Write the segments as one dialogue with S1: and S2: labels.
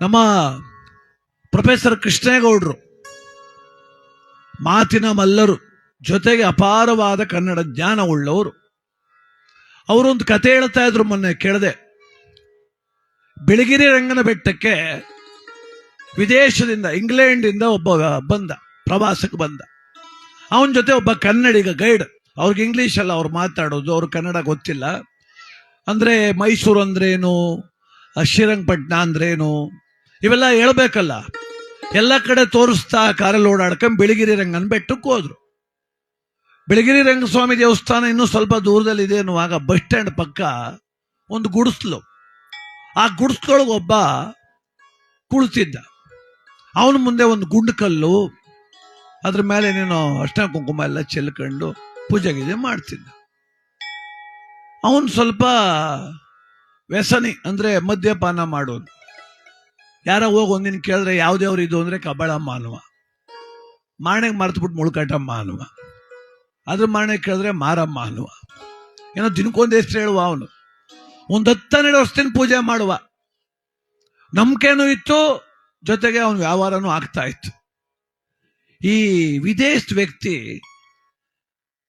S1: ನಮ್ಮ ಪ್ರೊಫೆಸರ್ ಕೃಷ್ಣೇಗೌಡರು, ಮಾತಿನ ಮಲ್ಲರು, ಜೊತೆಗೆ ಅಪಾರವಾದ ಕನ್ನಡ ಜ್ಞಾನ ಉಳ್ಳವರು. ಅವರೊಂದು ಕತೆ ಹೇಳ್ತಾ ಇದ್ರು ಮೊನ್ನೆ ಕೇಳಿದೆ. ಬಿಳಿಗಿರಿ ರಂಗನ ಬೆಟ್ಟಕ್ಕೆ ವಿದೇಶದಿಂದ ಇಂಗ್ಲೆಂಡಿಂದ ಒಬ್ಬ ಬಂದ, ಪ್ರವಾಸಕ್ಕೆ ಬಂದ. ಅವನ ಜೊತೆ ಒಬ್ಬ ಕನ್ನಡಿಗ ಗೈಡ್. ಅವ್ರಿಗೆ ಇಂಗ್ಲಿಷ್ ಅಲ್ಲ, ಅವ್ರು ಮಾತಾಡೋದು, ಅವ್ರು ಕನ್ನಡ ಗೊತ್ತಿಲ್ಲ. ಅಂದ್ರೆ ಮೈಸೂರು ಅಂದ್ರೇನು ಶ್ರೀರಂಗಪಟ್ಟಣ ಅಂದ್ರೇನು ಇವೆಲ್ಲ ಹೇಳ್ಬೇಕಲ್ಲ. ಎಲ್ಲ ಕಡೆ ತೋರಿಸ್ತಾ ಕಾರಲ್ಲಿ ಓಡಾಡ್ಕೊಂಡು ಬಿಳಿಗಿರಿ ರಂಗನ ಬೆಟ್ಟಕ್ಕೆ ಹೋದ್ರು. ಬಿಳಿಗಿರಿ ರಂಗಸ್ವಾಮಿ ದೇವಸ್ಥಾನ ಇನ್ನೂ ಸ್ವಲ್ಪ ದೂರದಲ್ಲಿದೆ ಅನ್ನುವಾಗ ಬಸ್ ಸ್ಟ್ಯಾಂಡ್ ಪಕ್ಕ ಒಂದು ಗುಡಿಸ್ಲು. ಆ ಗುಡಿಸ್ಲೊಳಗೆ ಒಬ್ಬ ಕುಳಿತಿದ್ದ. ಅವನ ಮುಂದೆ ಒಂದು ಗುಂಡು ಕಲ್ಲು, ಅದ್ರ ಮೇಲೆ ನೀನು ಅಷ್ಟ ಕುಂಕುಮ ಎಲ್ಲ ಚೆಲ್ಕೊಂಡು ಪೂಜೆ ಗೀಜೆ ಮಾಡ್ತಿದ್ದ. ಅವನು ಸ್ವಲ್ಪ ವ್ಯಸನಿ, ಅಂದ್ರೆ ಮದ್ಯಪಾನ ಮಾಡೋನು ಯಾರ ಹೋಗಿ ಒಂದಿನ ಕೇಳಿದ್ರೆ ಯಾವ್ದೇವ್ರು ಇದು ಅಂದ್ರೆ ಕಬಳ ಮಾನವ ಮಾಣೆಗೆ ಮರ್ತುಬಿಟ್ಟು ಮುಳುಕಾಟ ಮಾನವ ಅದ್ರ ಮಾಣೆ ಕೇಳಿದ್ರೆ ಮಾರಮ್ಮ ಅನ್ನುವ ಏನೋ ದಿನಕ್ಕೊಂದು ಹೆಸರು ಹೇಳುವ ಅವನು. ಒಂದು ಹತ್ತನ್ನೆರಡು ವರ್ಷದಿಂದ ಪೂಜೆ ಮಾಡುವ. ನಂಬಿಕೆನೂ ಇತ್ತು, ಜೊತೆಗೆ ಅವನ ವ್ಯವಹಾರನೂ ಆಗ್ತಾ ಇತ್ತು. ಈ ವಿದೇಶದ ವ್ಯಕ್ತಿ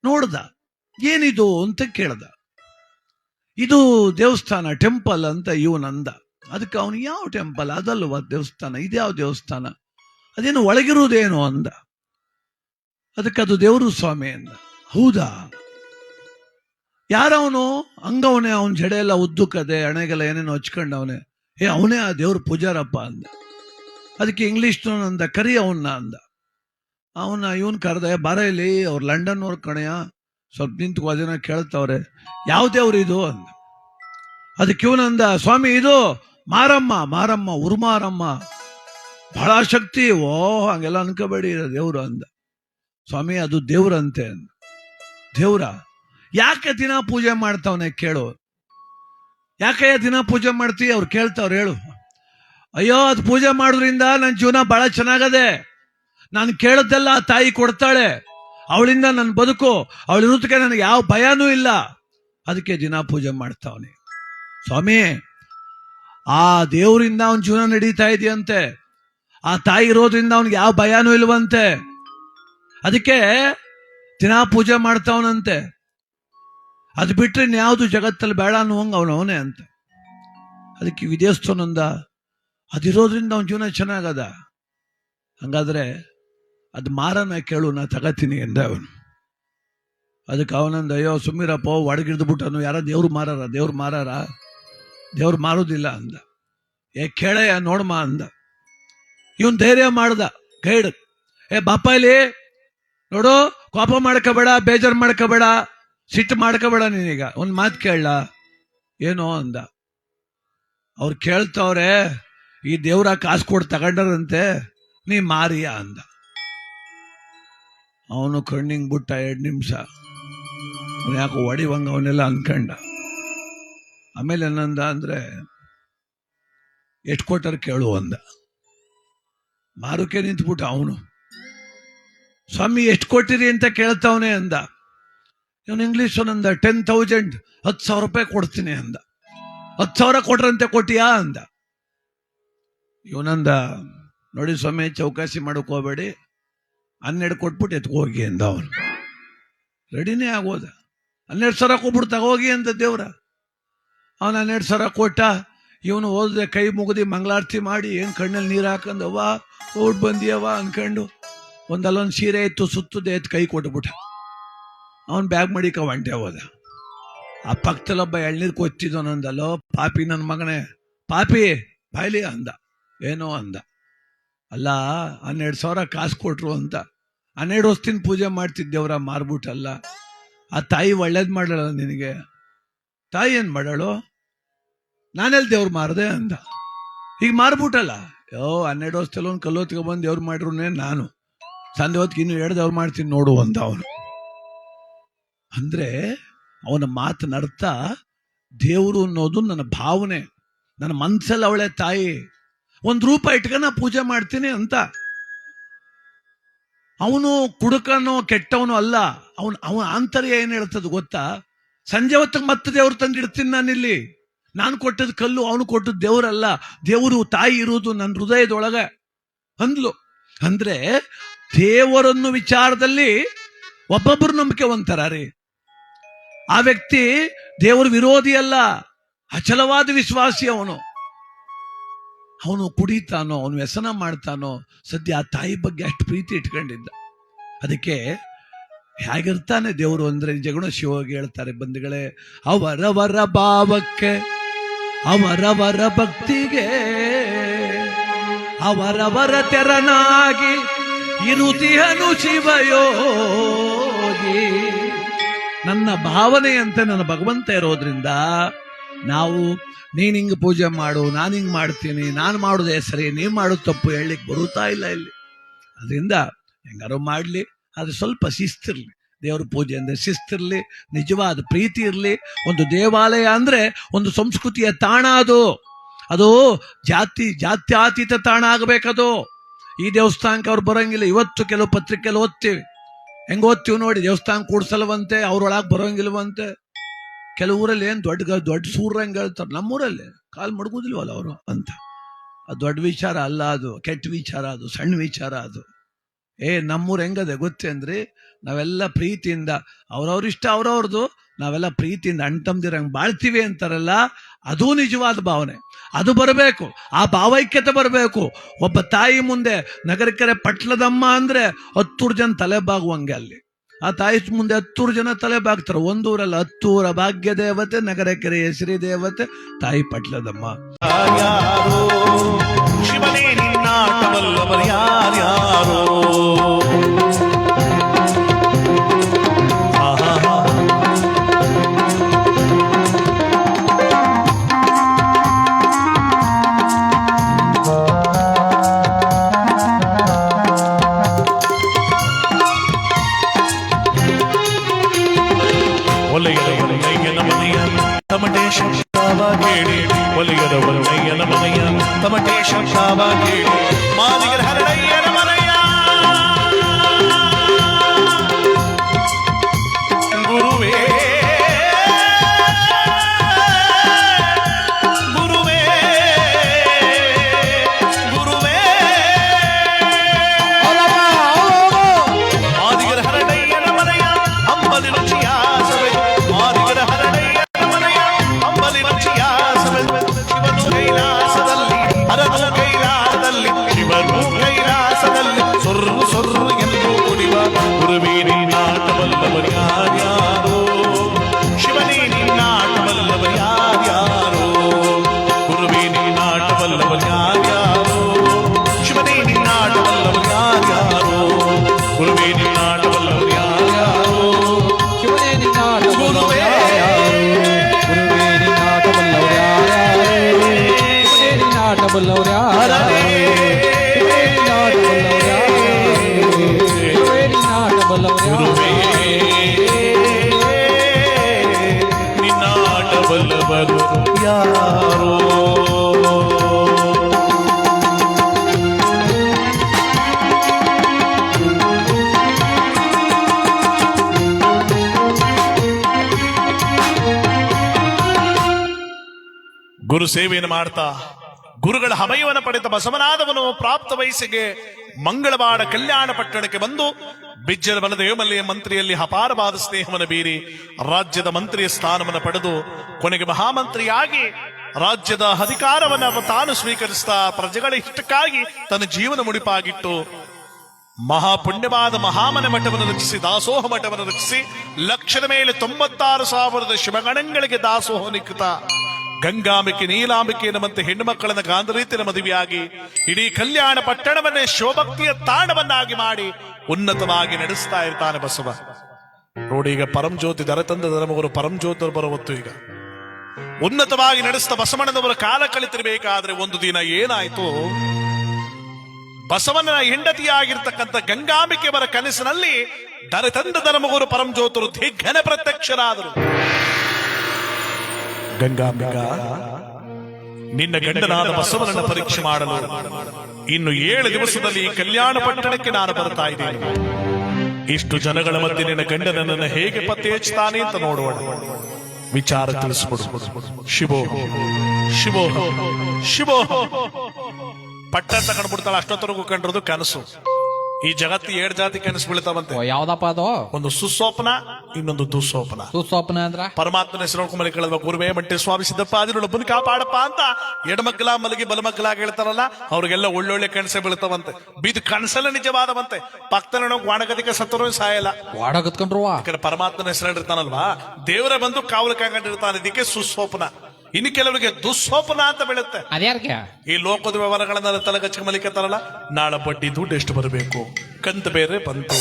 S1: ನೋಡ್ದ, ಏನಿದು ಅಂತ ಕೇಳ್ದ. ಇದು ದೇವಸ್ಥಾನ ಟೆಂಪಲ್ ಅಂತ ಇವನಂದ. ಅದಕ್ಕೆ ಅವನು ಯಾವ ಟೆಂಪಲ್ ಅದಲ್ವ ದೇವಸ್ಥಾನ ಇದ್ಯಾವ ದೇವಸ್ಥಾನ? ಅದೇನು ಒಳಗಿರುವುದೇನು ಅಂದ. ಅದಕ್ಕೆ ಅದು ದೇವರು ಸ್ವಾಮಿ ಅಂದ. ಹೌದಾ? ಯಾರವನು? ಹಂಗವನೇ ಅವನ ಜಡೆ ಎಲ್ಲ ಉದ್ದುಕದೆ, ಹಣೆಗೆಲ್ಲ ಏನೇನೋ ಹಚ್ಕೊಂಡವನೇ. ಏ, ಅವನೇ ಆ ದೇವ್ರ ಪೂಜಾರಪ್ಪ ಅಂದ. ಅದಕ್ಕೆ ಇಂಗ್ಲಿಷ್ ಅಂದ, ಕರಿ ಅವನ್ನ ಅಂದ. ಅವನ ಇವನ್ ಕರೆದ ಬಾರ ಇಲ್ಲಿ, ಅವ್ರು ಲಂಡನ್ ಅವ್ರ ಕಣೆಯ. ಸ್ವಲ್ಪ ನಿಂತು ಅದನ್ನ ಕೇಳ್ತವ್ರೆ. ಯಾವ ದೇವ್ರು ಇದು? ಅಂದ. ಅದಕ್ಕೆ ಇವನಂದ, ಸ್ವಾಮಿ, ಇದು ಮಾರಮ್ಮ ಮಾರಮ್ಮ, ಉರುಮಾರಮ್ಮ. ಬಹಳ ಶಕ್ತಿ. ಓ, ಹಂಗೆಲ್ಲ ಅನ್ಕೋಬೇಡಿ ದೇವ್ರು ಅಂದ. ಸ್ವಾಮಿ, ಅದು ದೇವ್ರಂತೆ ಅಂದ. ದೇವ್ರ, ಯಾಕೆ ದಿನ ಪೂಜೆ ಮಾಡ್ತಾವನೆ ಕೇಳು. ಯಾಕೆ ದಿನ ಪೂಜೆ ಮಾಡ್ತೀವಿ ಅವ್ರು ಕೇಳ್ತಾವ್ರು ಹೇಳು. ಅಯ್ಯೋ, ಅದು ಪೂಜೆ ಮಾಡೋದ್ರಿಂದ ನನ್ನ ಜೀವನ ಬಹಳ ಚೆನ್ನಾಗದೆ. ನಾನು ಕೇಳದ್ದೆಲ್ಲ ತಾಯಿ ಕೊಡ್ತಾಳೆ. ಅವಳಿಂದ ನನ್ನ ಬದುಕು ಅವಳಿರೋದಕ್ಕೆ ನನಗೆ ಯಾವ ಭಯನೂ ಇಲ್ಲ. ಅದಕ್ಕೆ ದಿನ ಪೂಜೆ ಮಾಡ್ತಾವನೆ. ಸ್ವಾಮಿ ಆ ದೇವರಿಂದ ಅವನ ಜೀವನ ನಡೀತಾ ಇದೆಯಂತೆ. ಆ ತಾಯಿ ಇರೋದ್ರಿಂದ ಅವನಿಗೆ ಯಾವ ಭಯನೂ ಇಲ್ವಂತೆ. ಅದಕ್ಕೆ ದಿನ ಪೂಜೆ ಮಾಡ್ತಾವನಂತೆ. ಅದು ಬಿಟ್ಟರೆ ಇನ್ಯಾವುದು ಜಗತ್ತಲ್ಲಿ ಬೇಡ ಅನ್ನುವಂಗ ಅವನವನೇ ಅವನೇ ಅಂತ. ಅದಕ್ಕೆ ವಿದೇಶನಂದ ಅದಿರೋದ್ರಿಂದ ಅವನ ಜೀವನ ಚೆನ್ನಾಗದ. ಹಂಗಾದ್ರೆ ಅದು ಮಾರನ ಕೇಳು ನಾ ತಗತೀನಿ ಎಂದ ಅವನು. ಅದಕ್ಕೆ ಅವನಂದ, ಅಯ್ಯೋ ಸುಮ್ಮಿರಪ್ಪ ಒಡಗಿಡ್ದು ಬಿಟ್ಟನು, ಯಾರ ದೇವ್ರು ಮಾರಾರ ದೇವ್ರು ಮಾರಾರ. ದೇವ್ರು ಮಾರೋದಿಲ್ಲ ಅಂದ. ಏ ಕೇಳಯ್ಯ ನೋಡ್ಮ ಅಂದ. ಇವನ್ ಧೈರ್ಯ ಮಾಡ್ದ, ಗೈಡ್. ಏ ಬಾಪ ಇಲ್ಲಿ, ನೋಡು, ಕೋಪ ಮಾಡ್ಕೋಬೇಡ, ಬೇಜಾರು ಮಾಡ್ಕೋಬೇಡ, ಸಿಟ್ಟು ಮಾಡ್ಕೋಬೇಡ ನೀನೀಗ. ಒಂದು ಮಾತು ಕೇಳಲ್ಲ ಏನೋ ಅಂದ. ಅವ್ರು ಕೇಳ್ತವ್ರೆ, ಈ ದೇವ್ರ ಕಾಸು ಕೊಟ್ಟು ತಗೊಂಡರಂತೆ, ನೀ ಮಾರಿಯ ಅಂದ. ಅವನು ಕಣ್ಣಿಂಗ್ ಬಿಟ್ಟ ಎರಡು ನಿಮಿಷ. ಯಾಕೋ ಹೊಡಿವಂಗ ಅವನ್ನೆಲ್ಲ ಅನ್ಕಂಡ. ಆಮೇಲೆ ಏನಂದ ಅಂದ್ರೆ ಎಷ್ಟು ಕೊಟ್ಟಾರ ಕೇಳು ಅಂದ. ಮಾರುಕೆ ನಿಂತ್ಬಿಟ್ಟ ಅವನು. ಸ್ವಾಮಿ ಎಷ್ಟು ಕೊಟ್ಟಿರಿ ಅಂತ ಕೇಳ್ತಾವನೆ ಅಂದ. ಇವನು ಇಂಗ್ಲೀಷ್ ಅಂದ ಟೆನ್ ತೌಸಂಡ್ ಹತ್ತು ಸಾವಿರ ರೂಪಾಯಿ ಕೊಡ್ತೀನಿ ಅಂದ. ಹತ್ತು ಸಾವಿರ ಕೊಟ್ರಂತೆ ಕೊಟ್ಟಿಯಾ ಅಂದ. ಇವನಂದ, ನೋಡಿ ಸ್ವಾಮಿ, ಚೌಕಾಸಿ ಮಾಡಕ್ಕೆ ಹೋಗಬೇಡಿ. ಹನ್ನೆರಡು ಕೊಟ್ಬಿಟ್ಟು ಎತ್ಕೋಗಿ ಅಂದ ಅವನು. ರೆಡಿನೇ ಆಗೋದ. ಹನ್ನೆರಡು ಸಾವಿರ ಕೊಟ್ಬಿಟ್ಟು ತಗೋಗಿ ಅಂತ ದೇವ್ರ. ಅವನು ಹನ್ನೆರಡು ಸಾವಿರ ಕೊಟ್ಟ, ಇವನು ಓದದೆ ಕೈ ಮುಗಿದು ಮಂಗಳಾರತಿ ಮಾಡಿ, ಏನು ಕಣ್ಣಲ್ಲಿ ನೀರು ಹಾಕಂದವ್ವ ಓಡ್ ಬಂದಿಯವ್ವ? ಅನ್ಕೊಂಡು ಒಂದಲ್ಲೊಂದು ಸೀರೆ ಇತ್ತು, ಸುತ್ತದೆ ಎತ್ತು ಕೈ ಕೊಟ್ಬಿಟ್ಟ. ಅವನು ಬ್ಯಾಗ್ ಮಡಿಕ ಒಂಟೆ ಹೋದ. ಆ ಪಕ್ಕದಲ್ಲೊಬ್ಬ ಎಳ್ನೀರು ಕೊಚ್ಚಿದವನಂದಲ್ಲೋ ಪಾಪಿ ನನ್ನ ಮಗನೇ, ಪಾಪಿ, ಬಾಯ್ಲಿ ಅಂದ. ಏನೋ ಅಂದ. ಅಲ್ಲ, ಹನ್ನೆರಡು ಸಾವಿರ ಕಾಸು ಕೊಟ್ರು ಅಂತ. ಹನ್ನೆರಡು ವರ್ಷದಿಂದ ಪೂಜೆ ಮಾಡ್ತಿದ್ದೇವ್ರ ಮಾರ್ಬಿಟ್ಟಲ್ಲ ಆ ತಾಯಿ ಒಳ್ಳೇದು ಮಾಡಲ್ಲ ನಿನಗೆ? ತಾಯಿ ಏನು ಮಾಡಾಳು ನಾನೆಲ್ಲಿ ದೇವ್ರು ಮಾರದೆ ಅಂದ. ಈಗ ಮಾರ್ಬಿಟ್ಟಲ್ಲ. ಯೋ, ಹನ್ನೆರಡು ವರ್ಷದಲ್ಲಿ ಒಂದು ಕಲ್ಲೊತ್ತಿಗೆ ಬಂದು ದೇವ್ರು ಮಾಡ್ರು ನಾನು. ಸಂಜೆ ಹೊತ್ತಿಗೆ ಇನ್ನು ಎರಡು ದೇವ್ರು ಮಾಡ್ತೀನಿ ನೋಡು ಅಂದ ಅವನು. ಅಂದ್ರೆ ಅವನ ಮಾತು ಅರ್ಥ ದೇವರು ಅನ್ನೋದು ನನ್ನ ಭಾವನೆ. ನನ್ನ ಮನ್ಸಲ್ಲಿ ಅವಳೆ ತಾಯಿ. ಒಂದು ರೂಪ ಇಟ್ಕೊಂಡು ಪೂಜೆ ಮಾಡ್ತೀನಿ ಅಂತ. ಅವನು ಕುಡುಕನೋ ಕೆಟ್ಟವನು ಅಲ್ಲ. ಅವನು, ಅವನ ಆಂತರ್ಯ ಏನು ಹೇಳ್ತದ ಗೊತ್ತಾ? ಸಂಜೆ ಹೊತ್ತಿಗೆ ಮತ್ತೆ ದೇವ್ರು ತಂದಿಡ್ತೀನಿ ನಾನಿಲ್ಲಿ. ನಾನು ಕೊಟ್ಟದ ಕಲ್ಲು, ಅವನು ಕೊಟ್ಟದ್ದು ದೇವರಲ್ಲ. ದೇವರು ತಾಯಿ ಇರುವುದು ನನ್ನ ಹೃದಯದೊಳಗೆ. ಅಂದ್ಲು. ಅಂದ್ರೆ ದೇವರನ್ನು ವಿಚಾರದಲ್ಲಿ ಒಬ್ಬೊಬ್ಬರು ನಂಬಿಕೆ ಒಂಥರ ರೀ. ಆ ವ್ಯಕ್ತಿ ದೇವರ ವಿರೋಧಿ ಅಲ್ಲ, ಅಚಲವಾದ ವಿಶ್ವಾಸಿ ಅವನು. ಅವನು ಕುಡಿತಾನೋ, ಅವನು ವ್ಯಸನ ಮಾಡ್ತಾನೋ, ಸದ್ಯ ಆ ತಾಯಿ ಬಗ್ಗೆ ಅಷ್ಟು ಪ್ರೀತಿ ಇಟ್ಕೊಂಡಿದ್ದ. ಅದಕ್ಕೆ ಹೇಗಿರ್ತಾನೆ ದೇವರು ಅಂದ್ರೆ ಜಗಣ ಶಿವಗೆ ಹೇಳ್ತಾರೆ ಬಂಧುಗಳೇ, ಅವರವರ ಭಾವಕ್ಕೆ ಅವರವರ ಭಕ್ತಿಗೆ ಅವರವರ ತೆರನಾಗಿ ಇರುತಿಹನು ಶಿವಯೋಗಿ. ನನ್ನ ಭಾವನೆಯಂತೆ ನನ್ನ ಭಗವಂತ ಇರೋದ್ರಿಂದ ನಾವು, ನೀನು ಹಿಂಗ್ ಪೂಜೆ ಮಾಡು, ನಾನು ಹಿಂಗ್ ಮಾಡ್ತೀನಿ, ನಾನು ಮಾಡೋದೇ ಸರಿ ನೀವು ಮಾಡೋದು ತಪ್ಪು ಹೇಳಲಿಕ್ಕೆ ಬರುತ್ತಾ ಇಲ್ಲ ಇಲ್ಲಿ. ಅದರಿಂದ ಹೆಂಗಾರು ಮಾಡ್ಲಿ ಅದು ಸ್ವಲ್ಪ ಶಿಸ್ತಿರ್ಲಿ. ದೇವ್ರ ಪೂಜೆ ಅಂದರೆ ಶಿಸ್ತಿರಲಿ, ನಿಜವಾದ ಪ್ರೀತಿ ಇರಲಿ. ಒಂದು ದೇವಾಲಯ ಅಂದರೆ ಒಂದು ಸಂಸ್ಕೃತಿಯ ತಾಣ ಅದು. ಅದು ಜಾತಿ, ಜಾತ್ಯಾತೀತ ತಾಣ ಆಗಬೇಕದು. ಈ ದೇವಸ್ಥಾನಕ್ಕೆ ಅವ್ರು ಬರೋಂಗಿಲ್ಲ. ಇವತ್ತು ಕೆಲವು ಪತ್ರಿಕೆಯಲ್ಲಿ ಓದ್ತೀವಿ. ಹೆಂಗೆ ಓದ್ತೀವಿ ನೋಡಿ, ದೇವಸ್ಥಾನ ಕೂಡ್ಸಲ್ವಂತೆ ಅವ್ರೊಳಗೆ ಬರೋಂಗಿಲ್ವಂತೆ. ಕೆಲವೂರಲ್ಲಿ ಏನು ದೊಡ್ಡ ದೊಡ್ಡ ಸೂರ್ಯ ಹೆಂಗ್ ಹೇಳ್ತಾರೆ? ನಮ್ಮೂರಲ್ಲಿ ಕಾಲು ಮಡಗುದಿಲ್ವಲ್ಲ ಅವರು ಅಂತ. ಅದು ದೊಡ್ಡ ವಿಚಾರ ಅಲ್ಲ ಅದು, ಕೆಟ್ಟ ವಿಚಾರ ಅದು, ಸಣ್ಣ ವಿಚಾರ ಅದು. ಏ, ನಮ್ಮೂರು ಹೆಂಗದೆ ಅಂದ್ರೆ ನಾವೆಲ್ಲ ಪ್ರೀತಿಯಿಂದ, ಅವ್ರವ್ರ ಇಷ್ಟ ಅವ್ರವ್ರದ್ದು, ನಾವೆಲ್ಲ ಪ್ರೀತಿಯಿಂದ ಅಣ್ಣ ಹಂಗೆ ಬಾಳ್ತೀವಿ ಅಂತಾರಲ್ಲ, ಅದು ನಿಜವಾದ ಭಾವನೆ. ಅದು ಬರಬೇಕು, ಆ ಭಾವೈಕ್ಯತೆ ಬರಬೇಕು. ಒಬ್ಬ ತಾಯಿ ಮುಂದೆ ನಗರಕೆರೆ ಪಟ್ಲದಮ್ಮ ಅಂದ್ರೆ ಹತ್ತೂರು ಜನ ತಲೆ ಬಾಗುವಂಗೆ ಅಲ್ಲಿ. ಆ ತಾಯಿ ಮುಂದೆ ಹತ್ತೂರು ಜನ ತಲೆ ಬಾಗ್ತಾರೆ. ಒಂದೂರಲ್ಲಿ ಹತ್ತೂರ ಭಾಗ್ಯ ದೇವತೆ ನಗರಕೆರೆ ಹೆಸರಿ ದೇವತೆ, ತಾಯಿ ಪಟ್ಲದಮ್ಮ.
S2: ಒಲೆಯರ ಒಲೆಯನ ಮನೆಯ ತಮಟೆ ಶಬ್ದವ ಕೇಳಿ ಮಾದಿಗರ ಹರಡಯ್ಯನ ಗುರು ಸೇವೆಯನ್ನು ಮಾಡ್ತಾ, ಗುರುಗಳ ಹಮಯವನ್ನು ಪಡೆದ ಬಸವನಾದವನು ಪ್ರಾಪ್ತ ವಯಸ್ಸಿಗೆ ಮಂಗಳವಾಡ ಕಲ್ಯಾಣ ಪಟ್ಟಣಕ್ಕೆ ಬಂದು, ಬಿಜ್ಜಲ ಬಲದೇವಮಲ್ಲಿಯ ಮಂತ್ರಿಯಲ್ಲಿ ಅಪಾರವಾದ ಸ್ನೇಹವನ್ನು ಬೀರಿ, ರಾಜ್ಯದ ಮಂತ್ರಿಯ ಸ್ಥಾನವನ್ನು ಪಡೆದು, ಕೊನೆಗೆ ಮಹಾಮಂತ್ರಿಯಾಗಿ ರಾಜ್ಯದ ಅಧಿಕಾರವನ್ನು ತಾನು ಸ್ವೀಕರಿಸ್ತಾ, ಪ್ರಜೆಗಳ ಇಷ್ಟಕ್ಕಾಗಿ ತನ್ನ ಜೀವನ ಮುಡಿಪಾಗಿಟ್ಟು, ಮಹಾಪುಣ್ಯವಾದ ಮಹಾಮನೆ ಮಠವನ್ನು ರಚಿಸಿ, ದಾಸೋಹ ಮಠವನ್ನು ರಚಿಸಿ, ಲಕ್ಷದ ಮೇಲೆ ತೊಂಬತ್ತಾರು ಸಾವಿರದ ಶಿವಗಣಗಳಿಗೆ ದಾಸೋಹ ನಿಕ್ಕುತ್ತ ಗಂಗಾಂಬಿಕೆ, ನೀಲಾಂಬಿಕೆ ಎನ್ನುವಂತೆ ಹೆಣ್ಣು ಮಕ್ಕಳನ್ನ ಗಾಂಧರೀತಿನ ಮದುವೆಯಾಗಿ ಇಡೀ ಕಲ್ಯಾಣ ಪಟ್ಟಣವನ್ನೇ ಶಿವಭಕ್ತಿಯ ತಾಣವನ್ನಾಗಿ ಮಾಡಿ ಉನ್ನತವಾಗಿ ನಡೆಸ್ತಾ ಇರ್ತಾನೆ ಬಸವ. ನೋಡಿ ಈಗ ಪರಂಜ್ಯೋತಿ ದರತಂದ ಧರ್ಮಗುರು ಪರಂಜ್ಯೋತರು ಬರುವತ್ತು ಈಗ. ಉನ್ನತವಾಗಿ ನಡೆಸಿದ ಬಸವಣ್ಣನವರ ಕಾಲ ಕಳಿತಿರಬೇಕಾದ್ರೆ ಒಂದು ದಿನ ಏನಾಯ್ತು? ಬಸವನ ಹೆಂಡತಿಯಾಗಿರ್ತಕ್ಕಂಥ ಗಂಗಾಂಬಿಕೆಯವರ ಕನಸಿನಲ್ಲಿ ದರತಂದ ಧರ್ಮಗುರು ಪರಂಜ್ಯೋತರು ದಿಗ್ಘನ ಪ್ರತ್ಯಕ್ಷರಾದರು. ಗಂಗಾಂಬಿಕ, ನಿನ್ನ ಗಂಡನಾದ ಬಸವನನ್ನು ಪರೀಕ್ಷೆ ಮಾಡಲು ಇನ್ನು ಏಳು ದಿವಸದಲ್ಲಿ ಕಲ್ಯಾಣ ಪಟ್ಟಣಕ್ಕೆ ನಾನು ಬರ್ತಾ ಇದ್ದೇನೆ. ಇಷ್ಟು ಜನಗಳ ಮಧ್ಯೆ ನಿನ್ನ ಗಂಡನನ್ನು ಹೇಗೆ ಪತ್ತೆ ಹಚ್ಚುತ್ತಾನೆ ಅಂತ ನೋಡೋಣ. ವಿಚಾರ ತಿಳಿಸ್ಬಿಡು ಶಿವೋ ಶಿವೋ ಶಿವೋ. ಪಟ್ಟ ತಗೊಂಡ್ಬಿಡ್ತಾಳ ಅಷ್ಟೊತ್ತರೆಗೂ ಕಂಡ್ರದು ಕನಸು. ಈ ಜಗತ್ತು ಏಡ್ ಜಾತಿ ಕನಸು ಬೀಳ್ತಾವಂತೆ
S3: ಯಾವ್ದಪ್ಪ ಅದು?
S2: ಒಂದು ಸುಸ್ವಪ್ನ ಇನ್ನೊಂದು ದುಸ್ವಪ್ನ
S3: ಸುಸ್ವಪ್ನ ಅಂದ್ರ?
S2: ಪರಮಾತ್ಮನ ಹೆಸರು ಕುಮಾರಿ ಕೇಳಿದ ಗುರುವೇ ಮಂಟೆ ಸ್ವಾಮಿ ಸಿದ್ದಪ್ಪ ಅದಿನೊಬ್ಬನ ಕಾಪಾಡಪ್ಪ ಅಂತ ಎಡಮಗ್ಲ ಮಲಗಿ ಬಲಮಗ್ಲಾಗ ಹೇಳ್ತಾರಲ್ಲ ಅವ್ರಿಗೆಲ್ಲ ಒಳ್ಳೊಳ್ಳೆ ಕನಸೆ ಬೀಳ್ತಾವಂತೆ. ಬಿದ್ ಕನಸಲ್ಲ ನಿಜವಾದವಂತೆ. ಪಕ್ಕದಲ್ಲಿ ವಾಣಗದಿಕ ಸತ್ತರೂ ಸಾಯಲ್ಲ.
S3: ವಾಡ ಕತ್ಕೊಂಡ್ರುವ
S2: ಪರಮಾತ್ಮನ ಹೆಸರು ಇರ್ತಾನಲ್ವಾ ದೇವರ ಬಂದು ಕಾವಲು ಕಾಯ್ಕೊಂಡಿರ್ತಾನೆ ಇದಕ್ಕೆ ಸುಸ್ವಪ್ನ ಇನ್ನು ಕೆಲವರಿಗೆ ದುಸ್ವಪ್ನ ಅಂತ ಬೀಳುತ್ತೆ.
S3: ಅದ್ಯಾರ್ಗೆ?
S2: ಈ ಲೋಕದ ವ್ಯವಹಾರಗಳನ್ನ ತಲೆಗಚ್ಚ ಮಲಿಕತ್ತಾರಲ್ಲ ನಾಳೆ ಬಡ್ಡಿ ದುಡ್ಡು ಎಷ್ಟು ಬರಬೇಕು? ಕಂತ ಬೇರೆ ಬಂತು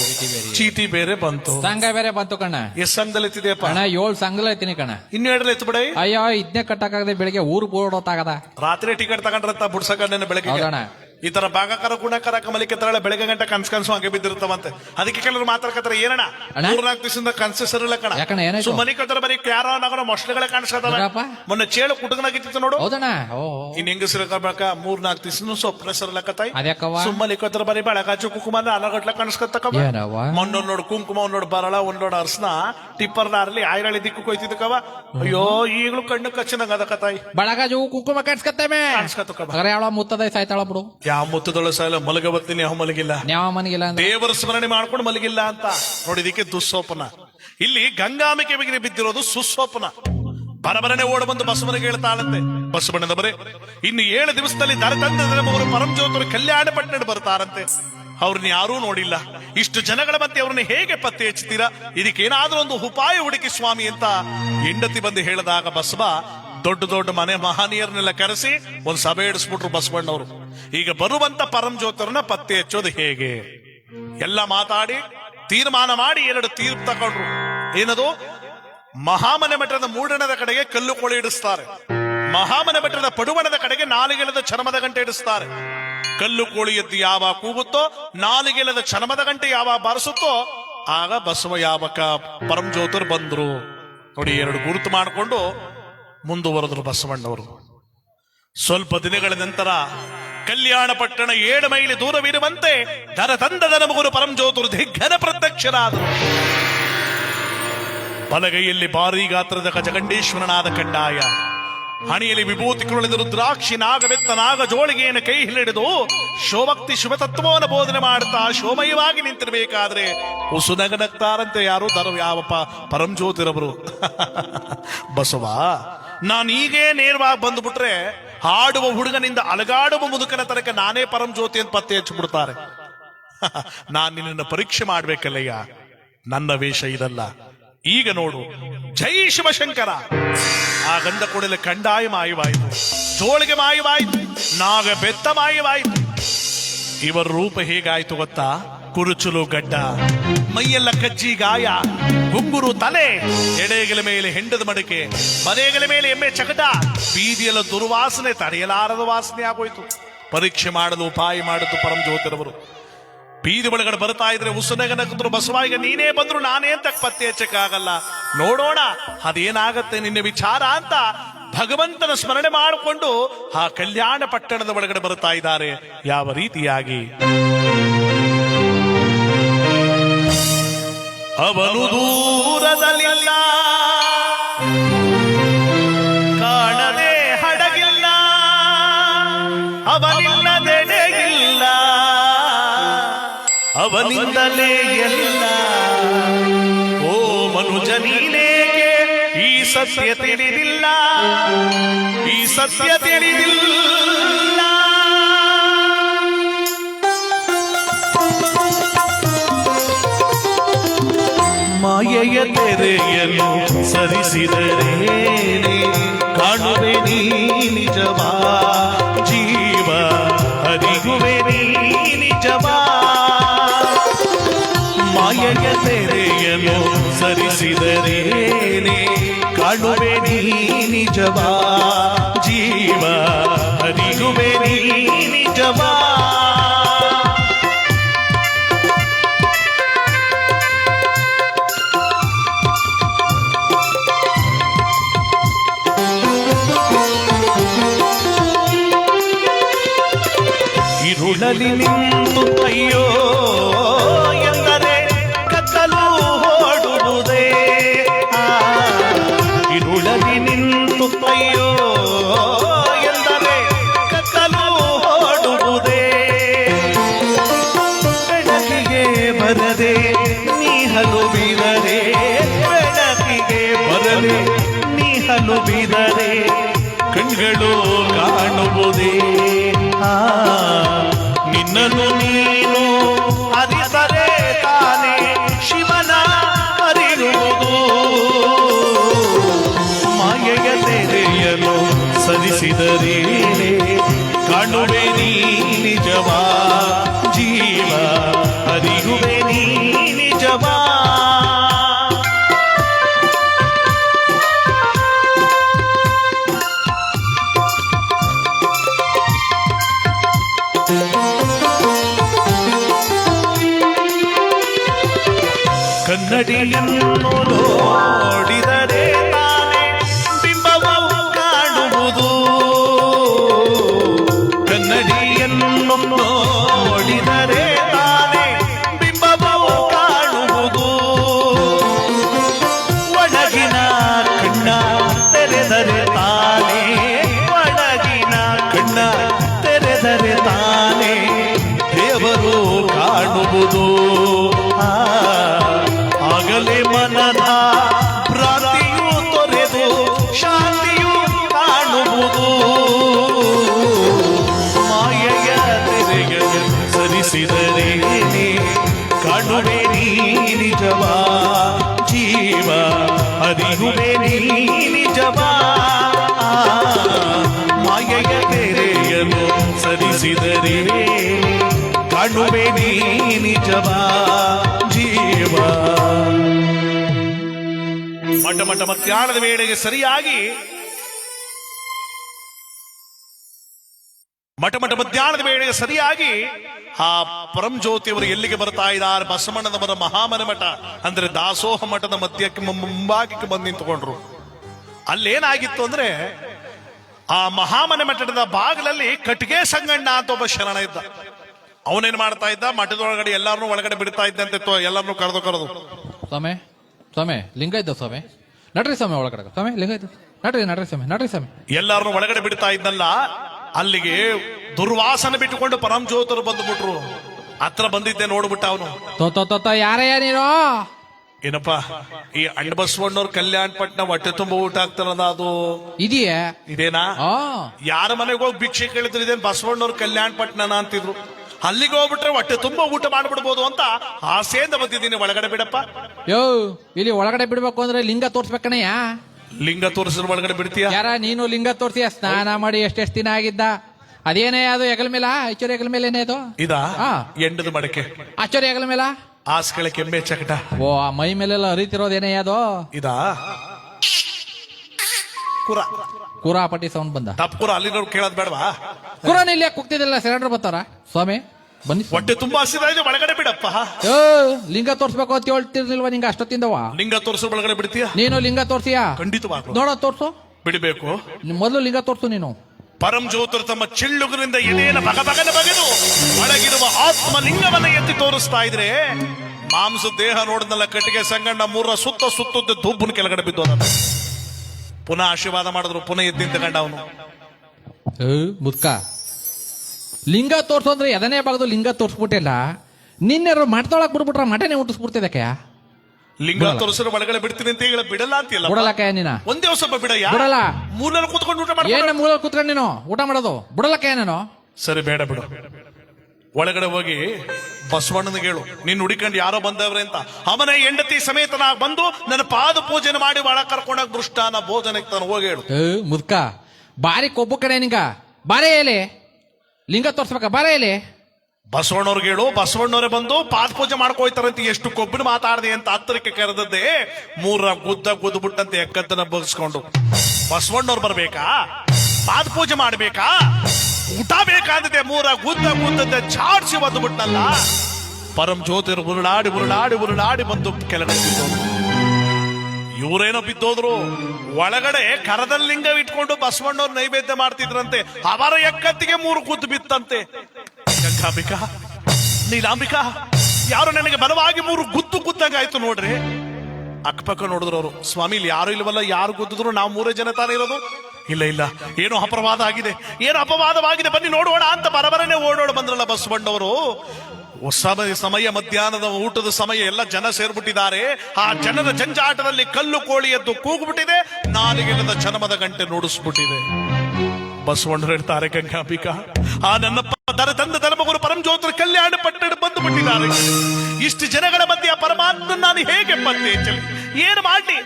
S2: ಚೀಟಿ ಬೇರೆ. ಬಂತು.
S3: ಸಂಘ ಬೇರೆ ಬಂತು ಕಣ್ಣ.
S2: ಎಷ್ಟು ಸಂಘದಲ್ಲಿ ಎತ್ತಿದೆಯಪ್ಪ?
S3: ಕಣ ಏಳ್ ಸಂಘದಲ್ಲಿ ಐತಿನಿ ಕಣ
S2: ಇನ್ನು ಎರಡಲ್ಲಿ ಎತ್ತು ಬಿಡಿ.
S3: ಅಯ್ಯೋ ಇದ್ನೇ ಕಟ್ಟಕ್ಕಾಗದೆ ಬೆಳಿಗ್ಗೆ ಊರು ಬೋರ್ಡೋತಾಗದ
S2: ರಾತ್ರಿ ಟಿಕೆಟ್ ತಗೊಂಡ್ರಂತ ಬುಡ್ಸಕಣ್ಣನ ಬೆಳಗ್ಗೆ ಈ ತರ ಭಾಗಕರ ಗುಣಕರ ಕಮಲಿಕೆ ತರಳೆ ಬೆಳಗ್ಗೆ ಗಂಟೆ ಕನ್ಸ್ ಕನ್ಸು ಹಂಗೆ ಬಿದ್ದಿರ್ತಾವಂತೆ ಅದಕ್ಕೆ ಕೆಲವರು ಮಾತಾಡ್ಕತ್ತಾರ ಏನಣ್ಣ?
S3: ಮೂರ್
S2: ಮೂರ್ನಾಲ್ಕು ದಿವಸದಿಂದ ಕನ್ಸು ಸರಿಲ್ಲ ಕಣ.
S3: ಯಾಕಣ್ಣ, ಏನಾಯ್ತು?
S2: ಸೊ ಮನಿ ಬರೀ ಕ್ಯಾರ ನಗರ ಮೊಸಳೆಗಳೇ
S3: ಕಾಣಿಸ್ಕತ್ತಲ್ಲ?
S2: ಮೊನ್ನೆ ಚೇಳು ಕುಟುಕನಾಗಿತ್ತು ನೋಡು.
S3: ಹೌದಣ್ಣ? ಓ ಓ.
S2: ಇನ್ ಹೆಂಗಸರಕ ಮೂರ್ ನಾಲ್ಕು ದಿವಸ ಸ್ವಪ್ನ ಸರಲಕತ್ತಾಯಿ
S3: ಅದ್ಯಾಕವ್ವ?
S2: ಸುಮ್ಮಲಿಕೋತ್ರ ಬರೀ ಬೆಳಗಾಚು ಕುಂಕುಮನ ಅಲಗಟ್ಲ ಕಾಣಿಸ್ಕತ್ತಕವ
S3: ಏನವ್ವ?
S2: ಮೊನ್ನೊಂದ್ ನೋಡು ಕುಂಕುಮ ಒಂದ್ ನೋಡು ಬರಳ ಒಂದ್ ನೋಡು ಅರ್ಸನ. ಟಿಪ್ಪರ್ ನಾರಲ್ಲಿ ಆಯ್ರಳಿ ದಿಕ್ಕು ಕೊಯ್ತಿದ್ದಕವ ಅಯ್ಯೋ ಈಗಲೂ ಕಣ್ಣು ಕಚ್ಚಿನಂಗ ಅದಕತಾಯಿ
S3: ಬಳಗಾಜು ಕುಂಕುಮ ಕಟ್ಸ್ಕತ್ತೇಮೆ
S2: ಕಾಣಿಸ್ಕತ್ತಕವ
S3: ಯಾಳ ಮುತ್ತದ ಸಾಯ್ತಾಳ ಬಿಡು.
S2: ಯಾವ ಮುತ್ತದೊಳ ಸಾಲ ಮಲಗ ಬರ್ತೀನಿ ಯಾವ ಮಲಗಿಲ್ಲ.
S3: ಯಾವ ಮನಗಿಲ್ಲ ಅಂದ್ರೆ?
S2: ದೇವರ ಸ್ಮರಣೆ ಮಾಡ್ಕೊಂಡು ಮಲಗಿಲ್ಲ ಅಂತ. ನೋಡಿದಕ್ಕೆ ದುಸ್ವಪ್ನ ಇಲ್ಲಿ ಗಂಗಾಮಿಕೆ ಬಿಗಿರಿ ಬಿದ್ದಿರೋದು ಸುಸ್ವಪ್ನ ಬರಬರನೆ ಓಡ ಬಂದು ಬಸವನಿಗೆ ಹೇಳ್ತಾಳಂತೆ. ಬಸವಣ್ಣನವರೇ ಇನ್ನು ಏಳು ದಿವಸದಲ್ಲಿ ದರತಂತ್ರ ಅವರು ಪರಂಜ್ಯೋತರು ಕಲ್ಯಾಣ ಪಟ್ಟಣ ಬರ್ತಾರಂತೆ. ಅವ್ರನ್ನ ಯಾರೂ ನೋಡಿಲ್ಲ. ಇಷ್ಟು ಜನಗಳ ಮತ್ತೆ ಅವ್ರನ್ನ ಹೇಗೆ ಪತ್ತೆ ಹಚ್ಚುತ್ತೀರಾ? ಇದಕ್ಕೇನಾದ್ರೂ ಒಂದು ಉಪಾಯ ಹುಡುಕಿ ಸ್ವಾಮಿ ಅಂತ ಹೆಂಡತಿ ಬಂದು ಹೇಳಿದಾಗ ಬಸವ ದೊಡ್ಡ ದೊಡ್ಡ ಮನೆ ಮಹನೀಯರನ್ನೆಲ್ಲ ಕರೆಸಿ ಒಂದು ಸಭೆ ಇಡಿಸ್ಬಿಟ್ರು ಬಸವಣ್ಣವರು. ಈಗ ಬರುವಂತ ಪರಂ ಜ್ಯೋತರನ್ನ ಪತ್ತೆ ಹಚ್ಚೋದು ಹೇಗೆ? ಎಲ್ಲ ಮಾತಾಡಿ, ತೀರ್ಮಾನ ಮಾಡಿ ಎರಡು ತೀರ್ಪು ತಗೊಂಡ್ರು. ಏನದು? ಮಹಾಮನೆ ಮಠದ ಮೂಡಣದ ಕಡೆಗೆ ಕಲ್ಲು ಕೋಳಿ ಇಡಿಸ್ತಾರೆ. ಮಹಾಮನೆ ಮಠದ ಪಡುವಣದ ಕಡೆಗೆ ನಾಲಿಗೆಲದ ಚರ್ಮದ ಗಂಟೆ ಇಡಿಸ್ತಾರೆ. ಕಲ್ಲು ಕೋಳಿ ಎದ್ದು ಯಾವ ಕೂಗುತ್ತೋ, ನಾಲಿಗೆಲದ ಚರ್ಮದ ಗಂಟೆ ಯಾವ ಬಾರಿಸುತ್ತೋ, ಆಗ ಬಸವ ಯಾವಕ ಪರಂ ಜ್ಯೋತರು ಬಂದ್ರು. ನೋಡಿ, ಎರಡು ಗುರುತು ಮಾಡಿಕೊಂಡು ಮುಂದುವರೆದ್ರು ಬಸವಣ್ಣವರು. ಸ್ವಲ್ಪ ದಿನಗಳ ನಂತರ ಕಲ್ಯಾಣ ಪಟ್ಟಣ ಏಳು ಮೈಲಿ ದೂರವಿರುವಂತೆ ದರ ತಂದದ ನಮಗುರು ಪರಂಜ್ಯೋತರು ದಿಗ್ಗನ ಪ್ರತ್ಯಕ್ಷರಾದರು ಬಲಗೈಯಲ್ಲಿ ಭಾರೀ ಗಾತ್ರದ ಗಜಗಂಡೇಶ್ವರನಾದ ಕಡ್ಡಾಯ ಹಣಿಯಲ್ಲಿ ವಿಭೂತಿ ಕುರುಳಿದ ರುದ್ರಾಕ್ಷಿ ನಾಗವೆತ್ತ ನಾಗ ಜೋಳಿಗೆಯನ್ನು ಕೈ ಹಿಡಿದು ಶೋಭಕ್ತಿ ಶುಭತತ್ವವನ್ನು ಬೋಧನೆ ಮಾಡುತ್ತಾ ಶೋಮಯವಾಗಿ ನಿಂತಿರಬೇಕಾದ್ರೆ ಉಸುನಗನಗ್ತಾರಂತೆ ಯಾರು? ದರ ಯಾವಪ್ಪ? ಪರಂಜ್ಯೋತಿರವರು. ಬಸವ ನಾನು ಈಗೇ ನೇರವಾಗಿ ಬಂದ್ಬಿಟ್ರೆ ಹಾಡುವ ಹುಡುಗನಿಂದ ಅಲಗಾಡುವ ಮುದುಕನ ತನಕ ನಾನೇ ಪರಂ ಜ್ಯೋತಿ ಅಂತ ಪತ್ತೆ ಹಚ್ಚಿಬಿಡ್ತಾರೆ. ನಾನು ನಿನ್ನನ್ನು ಪರೀಕ್ಷೆ ಮಾಡ್ಬೇಕಲ್ಲಯ್ಯ. ನನ್ನ ವೇಷ ಇದಲ್ಲ. ಈಗ ನೋಡು. ಜೈ ಶಿವಶಂಕರ. ಆ ಗಂಧ ಕೂಡಲೇ ಕಂಡಾಯ ಮಾಯವಾಯಿತು. ಜೋಳಿಗೆ ಮಾಯವಾಯಿತು. ನಾಗ ಬೆತ್ತ ಮಾಯವಾಯಿತು. ಇವರ ರೂಪ ಹೇಗಾಯ್ತು ಗೊತ್ತಾ? ಕುರುಚುಲು ಗಡ್ಡ. ಮೈಯೆಲ್ಲ ಕಜ್ಜಿ ಗಾಯ. ಗುಂಗುರು ತಲೆ. ಎಡೆಗಳ ಮೇಲೆ ಹೆಂಡದ ಮಡಿಕೆ. ಮನೆಗಳ ಮೇಲೆ ಎಮ್ಮೆ ಚಕಟ. ಬೀದಿಯಲ್ಲ ದುರ್ವಾಸನೆ, ತಡೆಯಲಾರದ ವಾಸನೆ ಆಗೋಯ್ತು. ಪರೀಕ್ಷೆ ಮಾಡಲು ಉಪಾಯ ಮಾಡಿದ್ದು ಪರಂ ಜ್ಯೋತಿರವರು. ಬೀದಿ ಒಳಗಡೆ ಬರ್ತಾ ಇದ್ರೆ ಉಸುನಗನಕದ್ರು ಬಸವ ಈಗ ನೀನೇ ಬಂದ್ರು, ನಾನೇ ಅಂತ ಪತ್ತೆ ಹಚ್ಚಕ್ಕಾಗಲ್ಲ. ನೋಡೋಣ, ಅದೇನಾಗತ್ತೆ ನಿನ್ನ ವಿಚಾರ ಅಂತ ಭಗವಂತನ ಸ್ಮರಣೆ ಮಾಡಿಕೊಂಡು ಆ ಕಲ್ಯಾಣ ಪಟ್ಟಣದ ಒಳಗಡೆ ಬರ್ತಾ ಇದ್ದಾರೆ. ಯಾವ ರೀತಿಯಾಗಿ? ಅವನು ದೂರದಲ್ಲಿಲ್ಲ. ಕಾಣದೆ ಹಡಗಿಲ್ಲ. ಅವನಿಲ್ಲದೆಡೆಗಿಲ್ಲ ಅವನಿಂದಲೇ ಎಲ್ಲ ಓ ಮನುಜ ನೀನೇಗೆ ಈ ಸತ್ಯ ತಿಳಿದಿಲ್ಲ? ಈ ಸತ್ಯ ತಿಳಿದಿಲ್ಲ. ಮಾಯೆಯ ತೆರೆಯನ್ನು ಸರಿಸಿದರೇನೆ ಕಾಣುವೆ ನೀ ನಿಜವಾ ಜೀವ ಅರಿಗುವೆ ನೀ ನಿಜವಾ ಮಾಯೆಯ ತೆರೆಯನ್ನು ಸರಿಸಿದರೇನೆ ಕಾಣುವೆ ನೀ ನಿಜವಾ ಜೀವ ಅರಿಗುವೆ ನೀ ನಿಜವಾ ಇರುಳಲಿ ನಿಂತು ಅಯ್ಯೋ ಸರಿಸಿದರೇನೆ ಕಾಣುವೆ ನೀ ನಿಜವಾ ಜೀವ ಅರಿಯುವೆ ನೀ ನಿಜವಾ ಕನ್ನಡಿಯನ್ನು ಮಠ ಮಧ್ಯಾಹ್ನದ ವೇಳೆಗೆ ಸರಿಯಾಗಿ ಮಠ ಮಠ ಮಧ್ಯಾಹ್ನದ ವೇಳೆಗೆ ಸರಿಯಾಗಿ ಆ ಪರಂ ಜ್ಯೋತಿಯವರು ಎಲ್ಲಿಗೆ ಬರ್ತಾ ಇದ್ದಾರೆ? ಬಸವಣ್ಣನವರ ಮಹಾಮನ ಮಠ. ಅಂದ್ರೆ ದಾಸೋಹ ಮಠದ ಮಧ್ಯಕ್ಕೆ ಮುಂಭಾಗಕ್ಕೆ ಬಂದು ನಿಂತುಕೊಂಡ್ರು. ಅಲ್ಲೇನಾಗಿತ್ತು ಅಂದ್ರೆ ಆ ಮಹಾಮನೆ ಮಠದ ಬಾಗಿಲಲ್ಲಿ ಕಟ್ಟಿಗೆ ಸಂಗಣ್ಣ ಅಂತ ಒಬ್ಬ ಶರಣ ಇದ್ದ. ಅವನೇನ್ ಮಾಡ್ತಾ ಇದ್ದ? ಮಠದೊಳಗಡೆ ಎಲ್ಲಾರನ್ನೂ ಒಳಗಡೆ ಬಿಡ್ತಾ ಇದ್ದಂತೆ ಎಲ್ಲಾರನ್ನೂ ಕರೆದು ಕರೆದು.
S3: ಸ್ವಾಮಿ ಸ್ವಾಮಿ, ಲಿಂಗ ಇದ್ದ ಸ್ವಾಮಿ? ನಡ್ರಿ ಸ್ವಾಮಿ ಒಳಗಡೆ ಸ್ವಾಮಿ ಲಿಂಗಾಯ್ತು ನಡ್ರಿ ನಡ್ರಿ ಸ್ವಾಮಿ ನಡ್ರಿ ಸ್ವಾಮಿ.
S2: ಎಲ್ಲಾರನ್ನು ಒಳಗಡೆ ಬಿಡ್ತಾ ಇದ್ನಲ್ಲ ಅಲ್ಲಿಗೆ ದುರ್ವಾಸನ ಬಿಟ್ಟುಕೊಂಡು ಪರಂ ಜ್ಯೋತರು ಬಂದ್ಬಿಟ್ರು. ಹತ್ರ ಬಂದಿದ್ದೆ ನೋಡ್ಬಿಟ್ಟ ಅವನು.
S3: ತೋ ತೋ ತೋ ತೋ ಯಾರಯ್ಯ ನೀನು
S2: ಏನಪ್ಪ ಈ ಅಂಡ್ ಬಸವಣ್ಣವ್ರ ಕಲ್ಯಾಣ ಪಟ್ನ ಹೊಟ್ಟೆ ತುಂಬ ಊಟ ಆಗ್ತಾರಲ್ಲ ಅದು?
S3: ಇದೆಯಾ?
S2: ಇದೇನಾ?
S3: ಆ.
S2: ಯಾರ ಮನೆಗೆ ಹೋಗಿ ಭಿಕ್ಷೆ ಕೇಳಿದ್ರು ಇದೇನ್ ಬಸವಣ್ಣವ್ರ ಕಲ್ಯಾಣ ಪಟ್ನನ ಅಂತಿದ್ರು. ಅಲ್ಲಿಗೆ ಹೋಗ್ಬಿಟ್ರೆ ಹೊಟ್ಟೆ ತುಂಬಾ ಊಟ ಮಾಡ್ಬಿಡ್ಬೋದು ಅಂತ ಆಸೆಯಿಂದ ಬಂದಿದ್ದೀನಿ ಒಳಗಡೆ ಬಿಡಪ್ಪ.
S3: ಯೋ ಇಲ್ಲಿ ಒಳಗಡೆ ಬಿಡ್ಬೇಕು ಅಂದ್ರೆ ಲಿಂಗ ತೋರ್ಸ್ಬೇಕಣಯ್ಯ
S2: ಲಿಂಗ ತೋರಿಸಿದ್ರೆ ಒಳಗಡೆ ಬಿಡ್ತೀಯ?
S3: ಯಾರ ನೀನು ಲಿಂಗ ತೋರ್ಸಿಯ? ಸ್ನಾನ ಮಾಡಿ ಎಷ್ಟೆಷ್ಟು ದಿನ ಆಗಿದ್ದ? ಅದೇನೇ ಅದು ಹೆಗಲ ಮೇಲ? ಆಚೂರಿ ಹೆಗಲ ಮೇಲೆ ಏನೇ ಅದು?
S2: ಇದ?
S3: ಆ.
S2: ಎಂಡದ ಮಡಕೆ.
S3: ಆಚೂರಿ ಹೆಗಲ ಮೇಲ?
S2: ಆಸ್ಕಳೆ ಕೆಮ್ಮೆ ಚಕಟ
S3: ಓ ಆ ಮೈ ಮೇಲೆಲ್ಲ ಹರಿತಿರೋದೇನೇ ಅದು?
S2: ಇದ? ಕುರ.
S3: ಕುರಾಪಟ್ಟಿ ಸೌಂಡ್ ಬಂದ.
S2: ತಪ್ಪು ಕುರ ಅಲ್ಲಿನವ್ರು ಕೇಳೋದ್ ಬೇಡವಾ?
S3: ಕುರಾನ ಇಲ್ಲಿ ಕೂಗ್ತಿದ್ದಿಲ್ಲ ಸಿಲಿಂಡರ್ ಬರ್ತಾರ? ಸ್ವಾಮಿ ಬನ್ನಿ ಸ್ವಾಮಿ.
S2: ಹೊಟ್ಟೆ ತುಂಬಾ ಹಸಿದ ಇದೆ ಒಳಗಡೆ ಬಿಡಪ್ಪ.
S3: ಲಿಂಗ ತೋರ್ಸ್ಬೇಕು ಅಂತ ಹೇಳ್ತಿರ್ಲಿಲ್ವಾ ನಿಂಗ ಅಷ್ಟೊತ್ತಿಂದವ?
S2: ಲಿಂಗ ತೋರಿಸಿದ್ರೆ ಒಳಗಡೆ ಬಿಡ್ತೀಯ?
S3: ನೀನು ಲಿಂಗ ತೋರ್ಸಿಯಾ?
S2: ಖಂಡಿತವಾಗ್ಲು.
S3: ನೋಡ ತೋರ್ಸು.
S2: ಬಿಡಬೇಕು.
S3: ನೀನ್ ಮೊದಲು ಲಿಂಗ ತೋರ್ಸು ನೀನು.
S2: ಪರಂ ಜ್ಯೋತರು ತಮ್ಮ ಚಿಳ್ಳುಗರಿಂದ ಎದೆಯನ್ನ ಬಗ ಬಗನ ಬಗೆದು ಒಳಗಿರುವ ಆತ್ಮ ಲಿಂಗವನ್ನ ಎತ್ತಿ ತೋರಿಸ್ತಾ ಇದ್ರೆ ಮಾಂಸ ದೇಹ ನೋಡಿದ್ನಲ್ಲ ಕಟ್ಟಿಗೆ ಸಂಗಣ್ಣ ಮೂರ ಸುತ್ತ ಸುತ್ತುತ್ತ ದುಬ್ಬನ ಕೆಳಗಡೆ ಬಿದ್ದು. ಪುನಃ ಆಶೀರ್ವಾದ ಮಾಡಿದ್ರು ಪುನಃ ಎದ್ದು ಕಂಡ ಅವನು.
S3: ಮುದ್ಕ. ಲಿಂಗ ತೋರ್ಸು ಅಂದ್ರೆ ಎದನೇ ಭಾಗದ ಲಿಂಗ ತೋರ್ಸ್ಬಿಟ್ಟಿಲ್ಲ ನಿನ್ನೆರು ಮಠದೊಳಗ್ ಬಿಡ್ಬಿಟ್ರ ಮಠನೇ ಹುಟ್ಟಿಸ್ಬಿಡ್ತಿದ್ದಕ್ಕೆ
S2: ಲಿಂಗ ತೋರಿಸಿದ್ರೆ ಒಳಗಡೆ ಬಿಡ್ತೀನಿ ಅಂತ ಹೇಳಿ ಬಿಡಲ್ಲ ಅಂತಿಲ್ಲ
S3: ಬಿಡಲಕ್ಕ ನೀನ.
S2: ಒಂದೇ ಸ್ವಲ್ಪ ಬಿಡಯ್ಯ
S3: ಬಿಡಲ್ಲ.
S2: ಮೂಲೆಯಲ್ಲಿ ಕೂತ್ಕೊಂಡು ಊಟ
S3: ಏನ
S2: ಮಾಡ್ಕೊಂಡು
S3: ಮೂಲ ಕುತ್ಕೊಂಡು ನೀನು? ಊಟ ಮಾಡೋದು? ಬಿಡಲಕ್ಕ ನಾನು.
S2: ಸರಿ ಬೇಡ ಬಿಡು. ಒಳಗಡೆ ಹೋಗಿ ಬಸವಣ್ಣನಿಗೆ ಹೇಳು ನೀನ್ ಹುಡಿಕೊಂಡು ಯಾರೋ ಬಂದವ್ರೆ ಅಂತ. ಅವನ ಹೆಂಡತಿ ಸಮೇತನ ಬಂದು ನನ್ನ ಪಾದ ಪೂಜನೆ ಮಾಡಿ ಒಳ ದೃಷ್ಟ ಅನ್ನ ಭೋಜನಕ್ಕೆ ತಾನು ಹೋಗಿ ಹೇಳು.
S3: ಮುದ್ಕ ಬಾರಿ ಕೊಬ್ಬು ಕಡೆ ನಿಂಗ. ಬಾರೇ ಎಲೆ. ಲಿಂಗ ತೋರ್ಸ್ಬೇಕ? ಬಾರೇ ಎಲೆ.
S2: ಬಸವಣ್ಣವ್ರಿಗೆ ಹೇಳು ಬಸವಣ್ಣವರೇ ಬಂದು ಪಾದ ಪೂಜೆ ಮಾಡ್ಕೋಯ್ತಾರಂತ ಎಷ್ಟು ಕೊಬ್ಬಿನ ಮಾತಾಡ್ದೆ ಅಂತ ಹತ್ತಿರಕ್ಕೆ ಕರೆದದ್ದೇ ಮೂರ ಗುದ್ದ ಗುದ್ದು ಬಿಟ್ಟಂತೆ ಎಕ್ಕದ್ದನ್ನ ಬಗ್ಸ್ಕೊಂಡು. ಬಸವಣ್ಣವ್ರು ಬರ್ಬೇಕಾ? ಪಾದ ಪೂಜೆ ಮಾಡ್ಬೇಕಾ? ಊಟ ಬೇಕಾದದೆ ಮೂರ ಗುದ್ದ ಗುದ್ದದೆ ಚಾಡ್ಸಿ ಬಂದು ಬಿಟ್ನಲ್ಲ. ಪರಂ ಜ್ಯೋತಿರು ಉರುಳಾಡಿ ಉರುಳಾಡಿ ಉರುಳಾಡಿ ಬಂದು ಕೆಳಗಡೆ ಇವರೇನೋ ಬಿದ್ದೋದ್ರು. ಒಳಗಡೆ ಕರದಲ್ಲಿ ಲಿಂಗ ಇಟ್ಕೊಂಡು ಬಸವಣ್ಣವ್ರು ನೈವೇದ್ಯ ಮಾಡ್ತಿದ್ರಂತೆ. ಅವರ ಎಕ್ಕತ್ತಿಗೆ ಮೂರು ಗುದ್ದು ಬಿತ್ತಂತೆ. ಗಂಗಾಂಬಿಕಾ, ನೀಲಾಂಬಿಕಾ, ಯಾರು ನನಗೆ ಬಲವಾಗಿ ಮೂರು ಗುದ್ದು ಗುದ್ದಂಗೆ ಆಯ್ತು ನೋಡ್ರಿ. ಅಕ್ಕಪಕ್ಕ ನೋಡಿದ್ರು ಅವರು, ಸ್ವಾಮಿ ಇಲ್ಲಿ ಯಾರು ಇಲ್ವಲ್ಲ, ಯಾರು ಗುದ್ದಿದ್ರು, ನಾವು ಮೂರೇ ಜನ ತಾನೇ ಇರೋದು? ಇಲ್ಲ ಇಲ್ಲ. ಏನೋ ಅಪವಾದ ಆಗಿದೆ. ಏನು ಅಪವಾದವಾಗಿದೆ. ಬನ್ನಿ ನೋಡೋಣ ಅಂತ ಬರಬರನೆ ಓಡೋಡ ಬಂದ್ರಲ್ಲ ಬಸವಣ್ಣವರು. ಸಮಯ ಸಮಯ, ಮಧ್ಯಾಹ್ನದ ಊಟದ ಸಮಯ ಎಲ್ಲ ಜನ ಸೇರ್ಬಿಟ್ಟಿದ್ದಾರೆ. ಆ ಜನರ ಜಂಜಾಟದಲ್ಲಿ ಕಲ್ಲು ಕೋಳಿ ಎದ್ದು ಕೂಗ್ಬಿಟ್ಟಿದೆ. ನಾಲಿಗೆಲ್ಲದ ಚನಮದ ಗಂಟೆ ನುಡಿಸ್ಬಿಟ್ಟಿದೆ. ಬಸವಣ್ಣರು ಹೇಳ್ತಾರೆ, ಗಂಗಾಂಬಿಕಾ, ಆ ನನ್ನಪ್ಪ ತರ ತಂದ ಧರ್ಮಗುರು ಪರಂಜ್ಯೋತರ ಕಲ್ಯಾಣ ಪಟ್ಟಣ ಬಂದು ಬಿಟ್ಟಿದ್ದಾರೆ. ಇಷ್ಟು ಜನಗಳ ಮಧ್ಯೆ ಪರಮಾತ್ಮ ನಾನು ಹೇಗೆ ಪತ್ತೆ ಏನು ಮಾಡಿ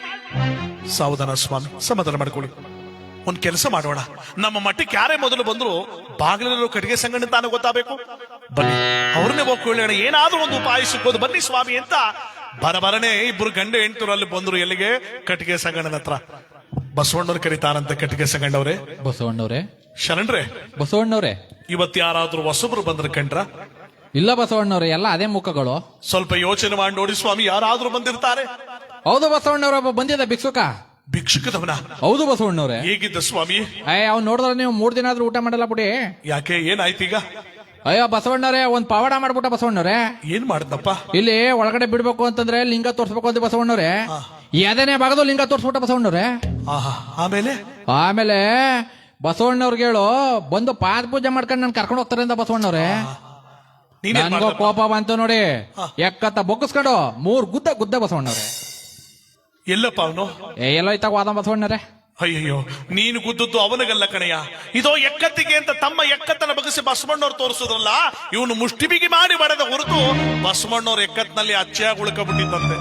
S2: ಸಾವಧಾನ ಸ್ವಾಮಿ, ಸಮಾಧಾನ ಮಾಡ್ಕೊಳ್ಳಿ. ಒಂದ್ ಕೆಲಸ ಮಾಡೋಣ. ನಮ್ಮ ಮಟ್ಟಕ್ಕೆ ಯಾರೇ ಮೊದಲು ಬಂದ್ರು ಬಾಗಿಲಲ್ಲೂ ಕಟ್ಟಿಗೆ ಸಂಗಣ್ಣ ತಾನು ಗೊತ್ತಾಗಬೇಕು. ಬನ್ನಿ ಅವ್ರನ್ನೇ ಹೋಗಿ ಕೇಳೋಣ ಏನಾದ್ರೂ ಒಂದು ಉಪಾಯ ಸಿಕ್ಕೋದು ಬನ್ನಿ ಸ್ವಾಮಿ ಅಂತ ಬರಬರನೆ ಇಬ್ರು ಗಂಡ ಎಂಟೂರಲ್ಲಿ ಅಲ್ಲಿ ಬಂದ್ರು ಎಲ್ಲಿಗೆ? ಕಟ್ಟಿಗೆ ಸಂಗಣ್ಣನ ಹತ್ರ. ಬಸವಣ್ಣವ್ರು ಕರೀತಾರಂತ ಕಟ್ಟಿಗೆ ಸಂಗಣ್ಣವ್ರೆ.
S3: ಬಸವಣ್ಣವ್ರೆ?
S2: ಶರಣ್ರೆ
S3: ಬಸವಣ್ಣವ್ರೆ?
S2: ಇವತ್ತು ಯಾರಾದ್ರೂ ಹೊಸಬ್ರು ಬಂದ್ರೆ ಕಂಡ್ರ?
S3: ಇಲ್ಲ ಬಸವಣ್ಣವ್ರೆ ಎಲ್ಲ ಅದೇ ಮುಖಗಳು.
S2: ಸ್ವಲ್ಪ ಯೋಚನೆ ಮಾಡಿ ನೋಡಿ ಸ್ವಾಮಿ ಯಾರಾದ್ರೂ ಬಂದಿರ್ತಾರೆ?
S3: ಹೌದು ಬಸವಣ್ಣವ್ರ ಬಂದಿದೆ ಬಂದಿದ್ದ ಭಿಕ್ಷುಕ.
S2: ಭಿಕ್ಷುಕದವನ.
S3: ಹೌದು ಬಸವಣ್ಣವ್ರೆ.
S2: ಹೇಗಿದ್ದ ಸ್ವಾಮಿ?
S3: ಅಯ್ಯ ಅವ್ನು ನೋಡಿದ್ರೆ ನೀವು ಮೂರ್ ದಿನ ಆದ್ರೂ ಊಟ ಮಾಡಲ್ಲ ಬಿಡಿ
S2: ಯಾಕೆ ಏನಾಯ್ತೀಗ?
S3: ಅಯ್ಯೋ ಬಸವಣ್ಣವ್ರೆ ಒಂದ್ ಪವಾಡ ಮಾಡ್ಬಿಟ್ಟ ಬಸವಣ್ಣವ್ರೆ.
S2: ಏನ್ ಮಾಡ್ದಪ್ಪ?
S3: ಇಲ್ಲಿ ಒಳಗಡೆ ಬಿಡ್ಬೇಕು ಅಂತಂದ್ರೆ ಲಿಂಗ ತೋರ್ಸ್ಬೇಕು ಅಂತ ಬಸವಣ್ಣವ್ರೆ. ಎದನೇ ಭಾಗದ ಲಿಂಗ ತೋರ್ಸ್ಬಿಟ್ಟ ಬಸವಣ್ಣವ್ರೆ.
S2: ಆಹಾ ಆಮೇಲೆ?
S3: ಆಮೇಲೆ ಬಸವಣ್ಣವ್ರಿಗೆ ಹೇಳು ಬಂದು ಪಾದ ಪೂಜೆ ಮಾಡ್ಕೊಂಡು ನನ್ ಕರ್ಕೊಂಡು ಹೋಗ್ತಾರೆ ಅಂತ ಬಸವಣ್ಣವ್ರೆ.
S2: ನೀನೇನ್
S3: ನನ್ಗೋ
S2: ಮಾಡ್ದಪ್ಪ?
S3: ಕೋಪ ಬಂತು ನೋಡಿ. ಎಕ್ಕತ್ತ ಬೊಕ್ಕಸ್ಕೊಂಡು ಮೂರ್ ಗುದ್ದ ಗುದ್ದ ಬಸವಣ್ಣವ್ರೆ.
S2: ಎಲ್ಲಪ್ಪ ಅವನು?
S3: ಎಲ್ಲೋ ಇತ್ತಾಗ ವಾದ
S2: ಅಯ್ಯಯ್ಯೋ ನೀನು ಗುದ್ದದ್ದು ಅವನಿಗಲ್ಲ ಕಣಯ್ಯ. ಇದೋ ಎಕ್ಕತ್ತಿಗೆ ಅಂತ ತಮ್ಮ ಎಕ್ಕತ್ತನ ಬಗಸಿ ಬಸವಣ್ಣವ್ರು ತೋರಿಸಿದ್ರಲ್ಲ ಇವನು ಮುಷ್ಟಿ ಬಿಗಿ ಮಾಡಿ ಬಡದ ಹೊರತು ಬಸವಣ್ಣವ್ರ ಎಕ್ಕತ್ನಲ್ಲಿ ಅಚ್ಚಿಯಾಗಿ ಉಳ್ಕೊಬಿಟ್ಟಿದ್ದಂತೆ.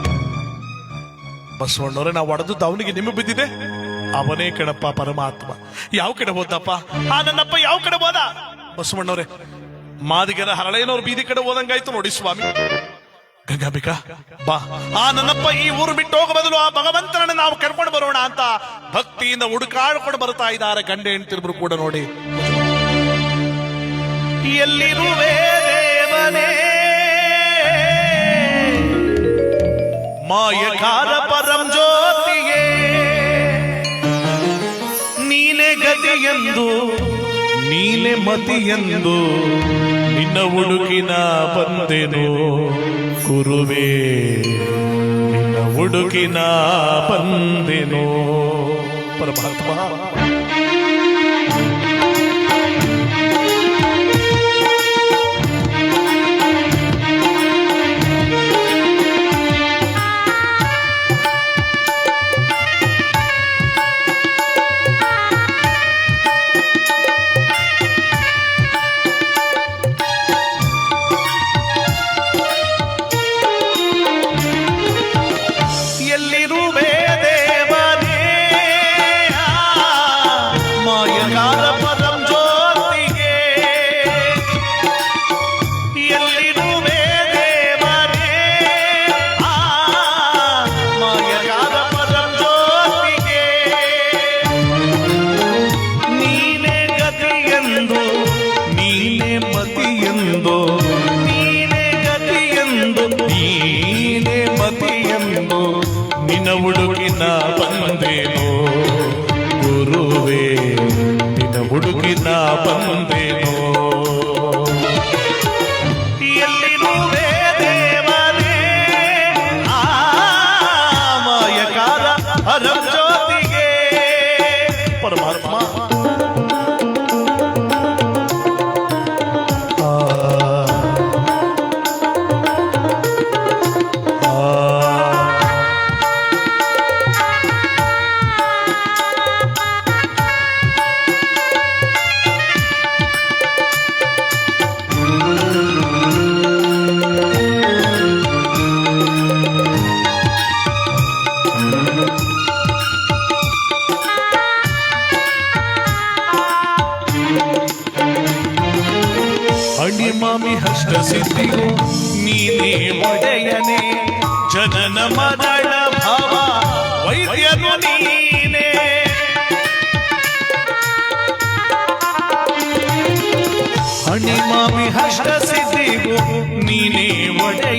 S2: ಬಸವಣ್ಣವ್ರೆ ನಾವು ಒಡೆದದ್ದು ಅವನಿಗೆ ನಿಮಗೆ ಬಿದ್ದಿದೆ? ಅವನೇ ಕಣಪ್ಪ ಪರಮಾತ್ಮ. ಯಾವ ಕಡೆ ಹೋದಪ್ಪ? ಆ ನನ್ನಪ್ಪ ಯಾವ ಕಡೆ ಹೋದ? ಬಸವಣ್ಣವ್ರೆ ಮಾದಿಗರ ಹರಳೇನವ್ರ ಬೀದಿ ಕಡೆ ಹೋದಂಗಾಯ್ತು ನೋಡಿ ಸ್ವಾಮಿ. ಗಂಗಾಂಬಿಕಾ ಬಾ. ಆ ನನ್ನಪ್ಪ ಈ ಊರು ಬಿಟ್ಟು ಹೋಗ ಬದಲು ಆ ಭಗವಂತನನ್ನ ನಾವು ಕರ್ಕೊಂಡು ಬರೋಣ ಅಂತ ಭಕ್ತಿಯಿಂದ ಹುಡುಕಾಡ್ಕೊಂಡು ಬರ್ತಾ ಇದ್ದಾರೆ ಗಂಡ ಹೆಂಡ್ತಿರ್ಬ್ರು ಕೂಡ ನೋಡಿ. ಎಲ್ಲಿರುವೆ ದೇವನೇ? ಮಾಯಕಾರ ಪರಂ ನೀನೆ ಗತಿಯೆಂದು, ನೀನೆ ಮತಿಯೆಂದು. నిన్న ఉడుకిన పందెను కురువే. నిన్న ఉడుకిన పందెను. పరమాత్మ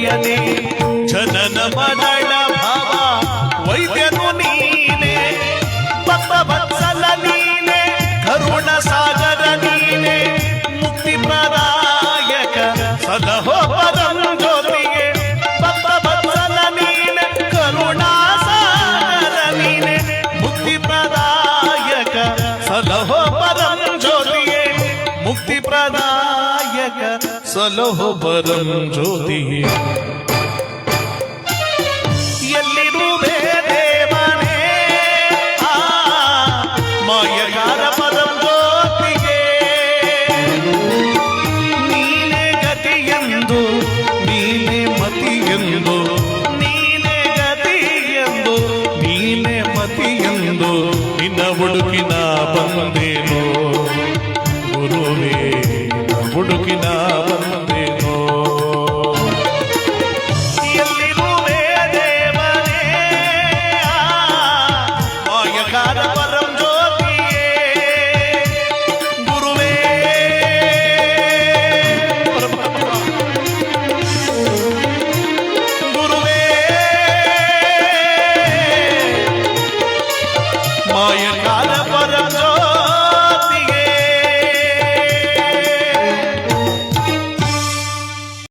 S2: ಒಡೆಯನೆ ಸಲಹೋ ಪರಂ ಜ್ಯೋತಿಗೆ